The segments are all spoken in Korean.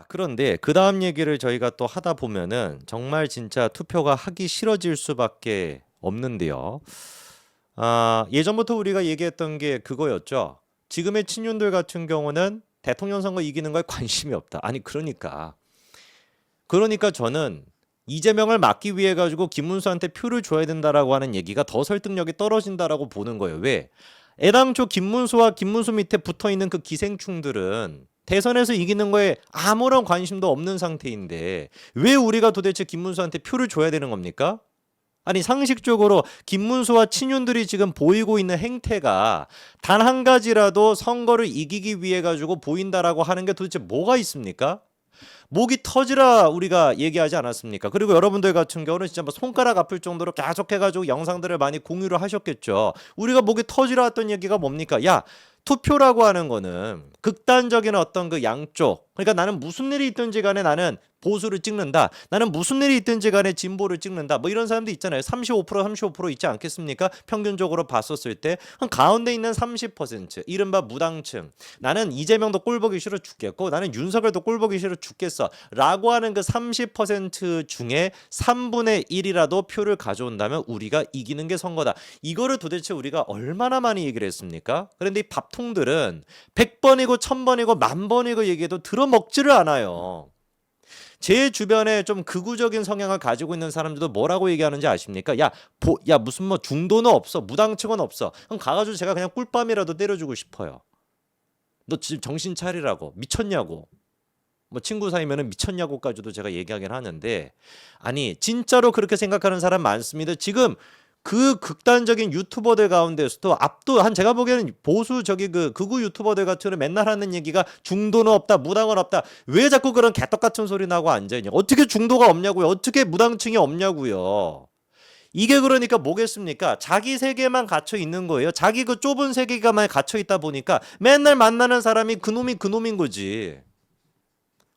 자, 그런데 그 다음 얘기를 저희가 또 하다 보면은 정말 진짜 투표가 하기 싫어질 수밖에 없는데요. 아, 예전부터 우리가 얘기했던 게 그거였죠. 지금의 친윤들 같은 경우는 대통령 선거 이기는 거에 관심이 없다. 아니, 그러니까. 그러니까 저는 이재명을 막기 위해 가지고 김문수한테 표를 줘야 된다라고 하는 얘기가 더 설득력이 떨어진다라고 보는 거예요. 왜? 애당초 김문수와 김문수 밑에 붙어 있는 그 기생충들은 대선에서 이기는 거에 아무런 관심도 없는 상태인데 왜 우리가 도대체 김문수한테 표를 줘야 되는 겁니까? 아니 상식적으로 김문수와 친윤들이 지금 보이고 있는 행태가 단 한 가지라도 선거를 이기기 위해 가지고 보인다라고 하는 게 도대체 뭐가 있습니까? 목이 터지라 우리가 얘기하지 않았습니까? 그리고 여러분들 같은 경우는 진짜 뭐 손가락 아플 정도로 계속해가지고 영상들을 많이 공유를 하셨겠죠. 우리가 목이 터지라 했던 얘기가 뭡니까? 야 투표라고 하는 거는 극단적인 어떤 그 양쪽 그러니까 나는 무슨 일이 있든지 간에 나는 보수를 찍는다. 나는 무슨 일이 있든지 간에 진보를 찍는다. 뭐 이런 사람도 있잖아요. 35% 35% 있지 않겠습니까? 평균적으로 봤었을 때 한 가운데 있는 30% 이른바 무당층 나는 이재명도 꼴보기 싫어 죽겠고 나는 윤석열도 꼴보기 싫어 죽겠어 라고 하는 그 30% 중에 3분의 1이라도 표를 가져온다면 우리가 이기는 게 선거다. 이거를 도대체 우리가 얼마나 많이 얘기를 했습니까? 그런데 이 밥통들은 100번이고 1000번이고 만번이고 얘기해도 들어 먹지를 않아요. 제 주변에 좀 극우적인 성향을 가지고 있는 사람들도 뭐라고 얘기하는지 아십니까? 야, 보, 야 무슨 뭐 중도는 없어, 무당층은 없어. 그럼 가가지고 제가 그냥 꿀밤이라도 때려주고 싶어요. 너 지금 정신 차리라고 미쳤냐고. 뭐 친구 사이면은 미쳤냐고까지도 제가 얘기하긴 하는데 아니 진짜로 그렇게 생각하는 사람 많습니다. 지금 그 극단적인 유튜버들 가운데서도 압도 한 제가 보기에는 보수 저기 그 극우 유튜버들 같은 경우는 맨날 하는 얘기가 중도는 없다 무당은 없다. 왜 자꾸 그런 개떡 같은 소리 나고 앉아있냐? 어떻게 중도가 없냐고요? 어떻게 무당층이 없냐고요? 이게 그러니까 뭐겠습니까? 자기 세계만 갇혀 있는 거예요. 자기 그 좁은 세계가만 갇혀 있다 보니까 맨날 만나는 사람이 그놈이 그놈인 거지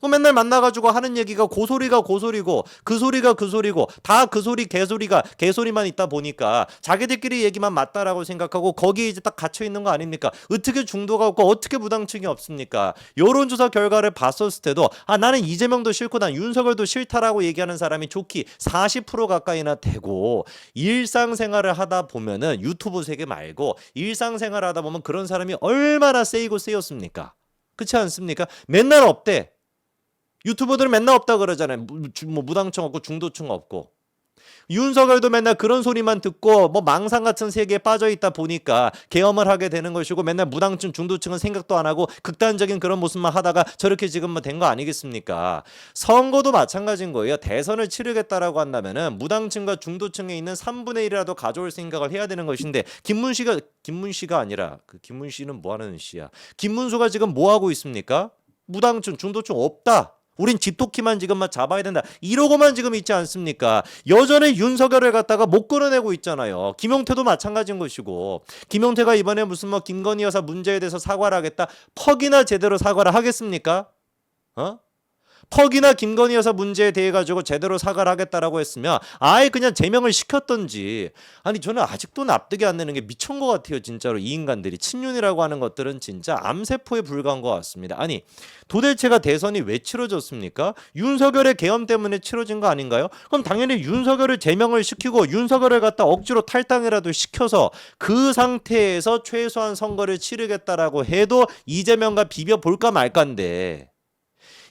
그 맨날 만나가지고 하는 얘기가 고소리가 고소리고 그 소리가 그 소리고 다 그 소리 개소리가 개소리만 있다 보니까 자기들끼리 얘기만 맞다라고 생각하고 거기에 이제 딱 갇혀 있는 거 아닙니까? 어떻게 중도가 없고 어떻게 무당층이 없습니까? 여론조사 결과를 봤었을 때도 아 나는 이재명도 싫고 난 윤석열도 싫다라고 얘기하는 사람이 좋기 40% 가까이나 되고 일상생활을 하다 보면은 유튜브 세계 말고 일상생활 하다 보면 그런 사람이 얼마나 세이고 세였습니까? 그렇지 않습니까? 맨날 없대. 유튜버들은 맨날 없다 그러잖아요. 뭐 무당층 없고 중도층 없고. 윤석열도 맨날 그런 소리만 듣고 뭐 망상 같은 세계에 빠져 있다 보니까 계엄을 하게 되는 것이고 맨날 무당층 중도층은 생각도 안 하고 극단적인 그런 모습만 하다가 저렇게 지금 뭐 된 거 아니겠습니까? 선거도 마찬가지인 거예요. 대선을 치르겠다라고 한다면은 무당층과 중도층에 있는 3분의 1이라도 가져올 생각을 해야 되는 것인데 김문 씨가 김문 씨가 아니라 그 김문 씨는 뭐 하는 씨야? 김문수가 지금 뭐 하고 있습니까? 무당층 중도층 없다. 우린 집토끼만 지금만 잡아야 된다. 이러고만 지금 있지 않습니까? 여전히 윤석열을 갖다가 못 끌어내고 있잖아요. 김용태도 마찬가지인 것이고 김용태가 이번에 무슨 뭐 김건희 여사 문제에 대해서 사과를 하겠다. 퍽이나 제대로 사과를 하겠습니까? 어? 퍽이나 김건희 여사 문제에 대해 가지고 제대로 사과를 하겠다라고 했으면 아예 그냥 제명을 시켰던지. 아니 저는 아직도 납득이 안 되는 게 미친 것 같아요 진짜로. 이 인간들이. 친윤이라고 하는 것들은 진짜 암세포에 불과한 것 같습니다. 아니 도대체가 대선이 왜 치러졌습니까? 윤석열의 계엄 때문에 치러진 거 아닌가요? 그럼 당연히 윤석열을 제명을 시키고 윤석열을 갖다 억지로 탈당이라도 시켜서 그 상태에서 최소한 선거를 치르겠다라고 해도 이재명과 비벼 볼까 말까인데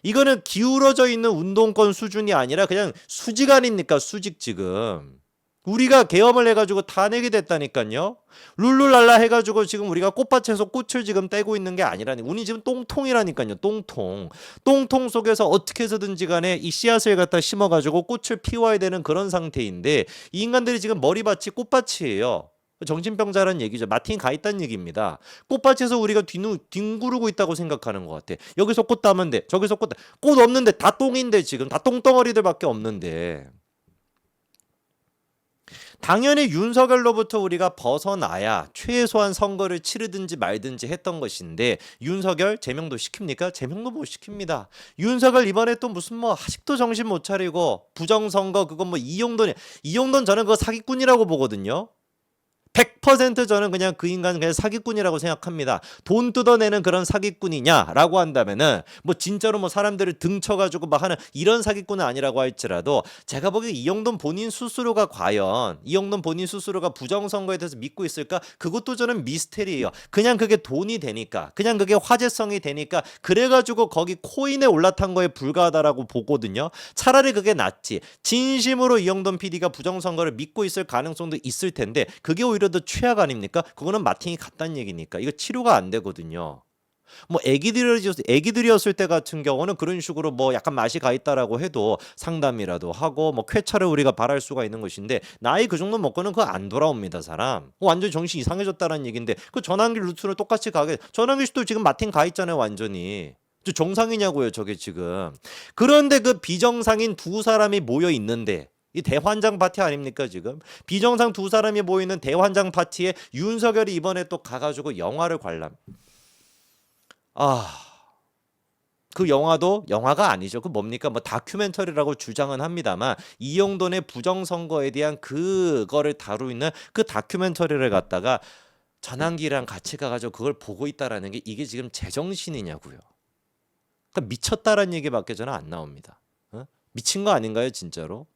이거는 기울어져 있는 운동권 수준이 아니라 그냥 수직 아닙니까? 수직 지금. 우리가 계엄을 해가지고 다 내게 됐다니까요. 룰루랄라 해가지고 지금 우리가 꽃밭에서 꽃을 지금 떼고 있는 게 아니라니. 우리 지금 똥통이라니까요. 똥통. 똥통 속에서 어떻게 해서든지 간에 이 씨앗을 갖다 심어가지고 꽃을 피워야 되는 그런 상태인데 이 인간들이 지금 머리밭이 꽃밭이에요. 정신병자라는 얘기죠. 마틴 가 있다는 얘기입니다. 꽃밭에서 우리가 뒤누, 뒹구르고 있다고 생각하는 것 같아. 여기서 꽃 따면 돼. 저기서 꽃, 따- 꽃 없는데 다 똥인데 지금 다 똥덩어리들밖에 없는데. 당연히 윤석열로부터 우리가 벗어나야 최소한 선거를 치르든지 말든지 했던 것인데 윤석열 제명도 시킵니까? 제명도 못 시킵니다. 윤석열 이번에 또 무슨 뭐 아직도 정신 못 차리고 부정선거 그건 뭐 이용돈 이용돈 저는 그거 사기꾼이라고 보거든요. 100% 저는 그냥 그 인간 그냥 사기꾼이라고 생각합니다. 돈 뜯어내는 그런 사기꾼이냐라고 한다면은 뭐 진짜로 뭐 사람들을 등쳐가지고 막 하는 이런 사기꾼은 아니라고 할지라도 제가 보기에 이영돈 본인 스스로가 과연 이영돈 본인 스스로가 부정선거에 대해서 믿고 있을까? 그것도 저는 미스테리예요. 그냥 그게 돈이 되니까 그냥 그게 화제성이 되니까 그래가지고 거기 코인에 올라탄 거에 불과하다라고 보거든요. 차라리 그게 낫지. 진심으로 이영돈 PD가 부정선거를 믿고 있을 가능성도 있을 텐데 그게 오히려 더 최악 아닙니까? 그거는 마팅이 같다는 얘기니까 이거 치료가 안 되거든요. 뭐 애기들이었 애기들이었을 때 같은 경우는 그런 식으로 뭐 약간 맛이 가 있다라고 해도 상담이라도 하고 뭐 쾌차를 우리가 바랄 수가 있는 것인데 나이 그 정도 먹고는 그거 안 돌아옵니다 사람 완전 정신 이상해졌다는 얘긴데 그 전환길 루트를 똑같이 가게 전환길 씨도 지금 마틴 가 있잖아요 완전히 저 정상이냐고요 저게 지금 그런데 그 비정상인 두 사람이 모여 있는데 이 대환장 파티 아닙니까 지금 비정상 두 사람이 모이는 대환장 파티에 윤석열이 이번에 또 가가지고 영화를 관람 아. 그 영화도 영화가 아니죠. 그 뭡니까? 뭐 다큐멘터리라고 주장은 합니다만 이영돈의 부정 선거에 대한 그거를 다루는 그 다큐멘터리를 갖다가 전환기랑 같이 가가지고 그걸 보고 있다라는 게 이게 지금 제정신이냐고요. 그러니까 미쳤다라는 얘기밖에 저는 안 나옵니다. 어? 미친 거 아닌가요, 진짜로?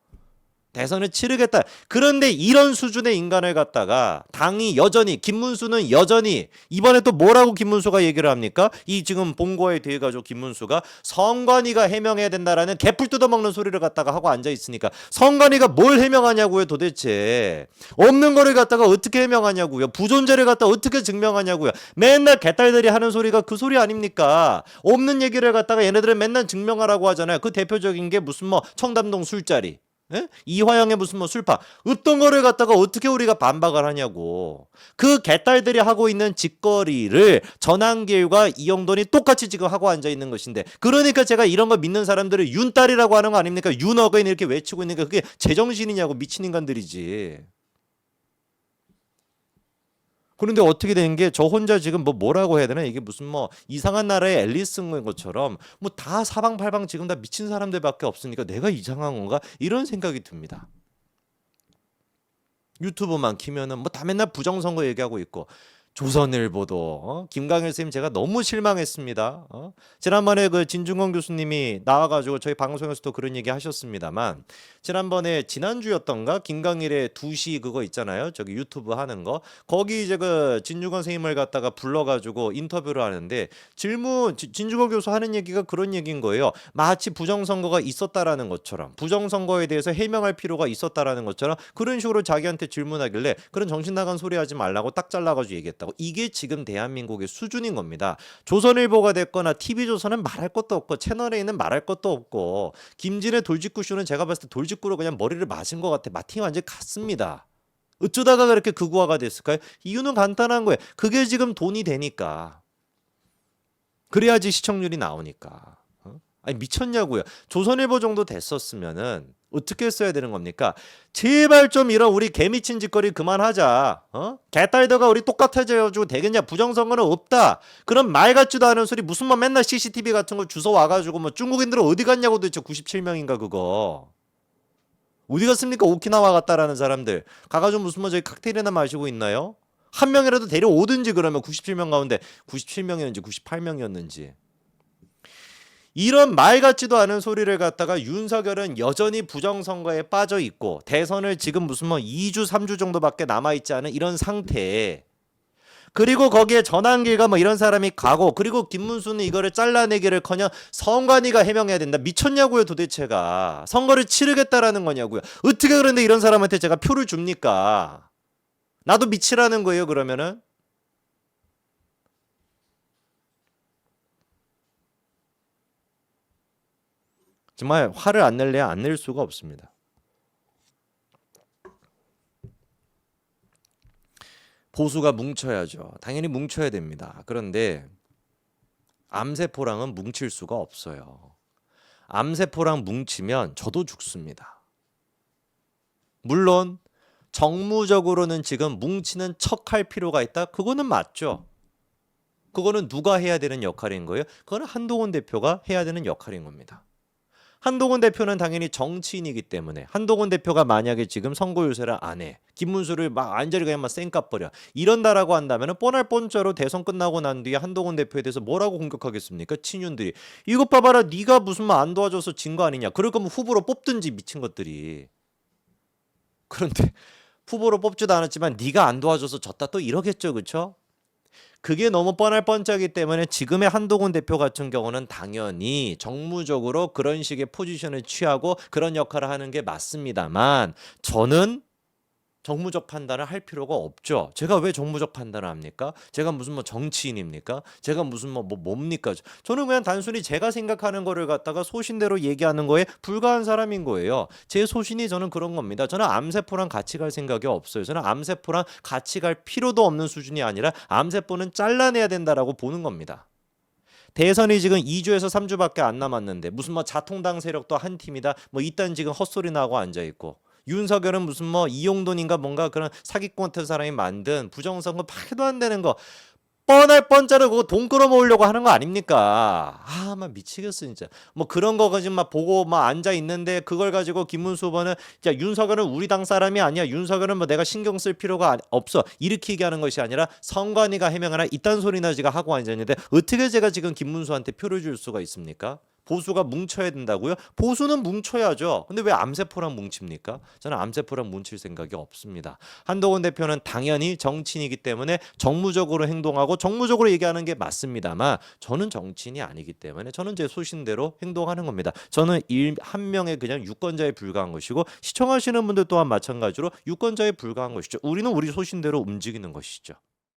대선을 치르겠다. 그런데 이런 수준의 인간을 갖다가 당이 여전히 김문수는 여전히 이번에 또 뭐라고 김문수가 얘기를 합니까? 이 지금 본거에 대해 가지고 김문수가 성관이가 해명해야 된다라는 개풀 뜯어먹는 소리를 갖다가 하고 앉아 있으니까 성관이가 뭘 해명하냐고요, 도대체. 없는 거를 갖다가 어떻게 해명하냐고요. 부존재를 갖다 어떻게 증명하냐고요. 맨날 개딸들이 하는 소리가 그 소리 아닙니까? 없는 얘기를 갖다가 얘네들은 맨날 증명하라고 하잖아요. 그 대표적인 게 무슨 뭐 청담동 술자리. 예? 이화영의 무슨 뭐 술파. 어떤 거를 갖다가 어떻게 우리가 반박을 하냐고. 그 개딸들이 하고 있는 짓거리를 전한길과 이영돈이 똑같이 지금 하고 앉아 있는 것인데 그러니까 제가 이런 거 믿는 사람들을 윤딸이라고 하는 거 아닙니까? 윤어거인 이렇게 외치고 있는 게 그게 제정신이냐고 미친 인간들이지 그런데 어떻게 된 게 저 혼자 지금 뭐 뭐라고 해야 되나 이게 무슨 뭐 이상한 나라의 앨리스인 것처럼 뭐 다 사방팔방 지금 다 미친 사람들밖에 없으니까 내가 이상한 건가 이런 생각이 듭니다. 유튜브만 키면은 뭐 다 맨날 부정선거 얘기하고 있고 조선일보도 어? 김강일 선생님 제가 너무 실망했습니다. 어? 지난번에 그 진중권 교수님이 나와가지고 저희 방송에서도 그런 얘기 하셨습니다만 지난번에 지난주였던가 김강일의 2시 그거 있잖아요. 저기 유튜브 하는 거 거기 이제 그 진중권 선생님을 갖다가 불러가지고 인터뷰를 하는데 질문 지- 진중권 교수 하는 얘기가 그런 얘기인 거예요. 마치 부정선거가 있었다라는 것처럼 부정선거에 대해서 해명할 필요가 있었다라는 것처럼 그런 식으로 자기한테 질문하길래 그런 정신 나간 소리 하지 말라고 딱 잘라가지고 얘기했다 고 이게 지금 대한민국의 수준인 겁니다. 조선일보가 됐거나 TV조선은 말할 것도 없고 채널A는 말할 것도 없고 김진의 돌직구 쇼는 제가 봤을 때 돌직구로 그냥 머리를 맞은 것 같아 마팅이 완전히 갔습니다. 어쩌다가 그렇게 극우화가 됐을까요? 이유는 간단한 거예요. 그게 지금 돈이 되니까. 그래야지 시청률이 나오니까. 어? 아니 미쳤냐고요. 조선일보 정도 됐었으면은 어떻게 써야 되는 겁니까? 제발 좀 이런 우리 개미친 짓거리 그만하자. 어? 개딸더가 우리 똑같아져가지고 되겠냐? 부정선거는 없다. 그런 말 같지도 않은 소리 무슨 뭐 맨날 CCTV 같은 거 주워 와가지고 뭐 중국인들은 어디 갔냐고 도대체 97명인가 그거. 어디 갔습니까? 오키나와 갔다라는 사람들 가가지고 무슨 뭐 저희 칵테일이나 마시고 있나요? 한 명이라도 데려오든지 그러면 97명 가운데 97명이었는지 98명이었는지 이런 말 같지도 않은 소리를 갖다가 윤석열은 여전히 부정선거에 빠져 있고 대선을 지금 무슨 뭐 2주 3주 정도밖에 남아 있지 않은 이런 상태에 그리고 거기에 전환길과 뭐 이런 사람이 가고 그리고 김문수는 이거를 잘라내기를커녕 성관이가 해명해야 된다. 미쳤냐고요 도대체가. 선거를 치르겠다라는 거냐고요. 어떻게 그런데 이런 사람한테 제가 표를 줍니까? 나도 미치라는 거예요 그러면은 정말 화를 안 낼래야 안 낼 수가 없습니다. 보수가 뭉쳐야죠. 당연히 뭉쳐야 됩니다. 그런데 암세포랑은 뭉칠 수가 없어요. 암세포랑 뭉치면 저도 죽습니다. 물론 정무적으로는 지금 뭉치는 척할 필요가 있다. 그거는 맞죠. 그거는 누가 해야 되는 역할인 거예요? 그거는 한동훈 대표가 해야 되는 역할인 겁니다. 한동훈 대표는 당연히 정치인이기 때문에 한동훈 대표가 만약에 지금 선거 유세를 안 해. 김문수를 막 완전히 그냥 막 쌩까 버려. 이런다라고 한다면은 뻔할 뻔짜로 대선 끝나고 난 뒤에 한동훈 대표에 대해서 뭐라고 공격하겠습니까? 친윤들이. 이것 봐봐라. 네가 무슨 말안 도와줘서 진 거 아니냐. 그럴 거면 후보로 뽑든지 미친 것들이. 그런데 후보로 뽑지도 않았지만 네가 안 도와줘서 졌다 또 이러겠죠. 그렇죠? 그게 너무 뻔할 뻔짜기 때문에 지금의 한동훈 대표 같은 경우는 당연히 정무적으로 그런 식의 포지션을 취하고 그런 역할을 하는 게 맞습니다만 저는 정무적 판단을 할 필요가 없죠. 제가 왜 정무적 판단을 합니까? 제가 무슨 뭐 정치인입니까? 제가 무슨 뭐, 뭐 뭡니까? 저는 그냥 단순히 제가 생각하는 거를 갖다가 소신대로 얘기하는 거에 불과한 사람인 거예요. 제 소신이 저는 그런 겁니다. 저는 암세포랑 같이 갈 생각이 없어요. 저는 암세포랑 같이 갈 필요도 없는 수준이 아니라 암세포는 잘라내야 된다라고 보는 겁니다. 대선이 지금 2주에서 3주밖에 안 남았는데 무슨 뭐 자통당 세력도 한 팀이다. 뭐 이딴 지금 헛소리 나고 앉아 있고 윤석열은 무슨 뭐 이용돈인가 뭔가 그런 사기꾼 같은 사람이 만든 부정선거 파기도 안 되는 거 뻔할 뻔짜로 그거 돈 끌어모으려고 하는 거 아닙니까? 아, 막 미치겠어 진짜. 뭐 그런 거 가지고 막 보고 막 앉아 있는데 그걸 가지고 김문수 후보는 자 윤석열은 우리 당 사람이 아니야. 윤석열은 뭐 내가 신경 쓸 필요가 아- 없어. 일으키게 하는 것이 아니라 선관위가 해명하나 이딴 소리나 지가 하고 앉아 있는데 어떻게 제가 지금 김문수한테 표를 줄 수가 있습니까? 보수가 뭉쳐야 된다고요? 보수는 뭉쳐야죠. 근데 왜 암세포랑 뭉칩니까? 저는 암세포랑 뭉칠 생각이 없습니다. 한동훈 대표는 당연히 정치인이기 때문에 정무적으로 행동하고 정무적으로 얘기하는 게 맞습니다만 저는 정치인이 아니기 때문에 저는 제 소신대로 행동하는 겁니다. 저는 일, 한 명의 그냥 유권자에 불과한 것이고 시청하시는 분들 또한 마찬가지로 유권자에 불과한 것이죠. 우리는 우리 소신대로 움직이는 것이죠.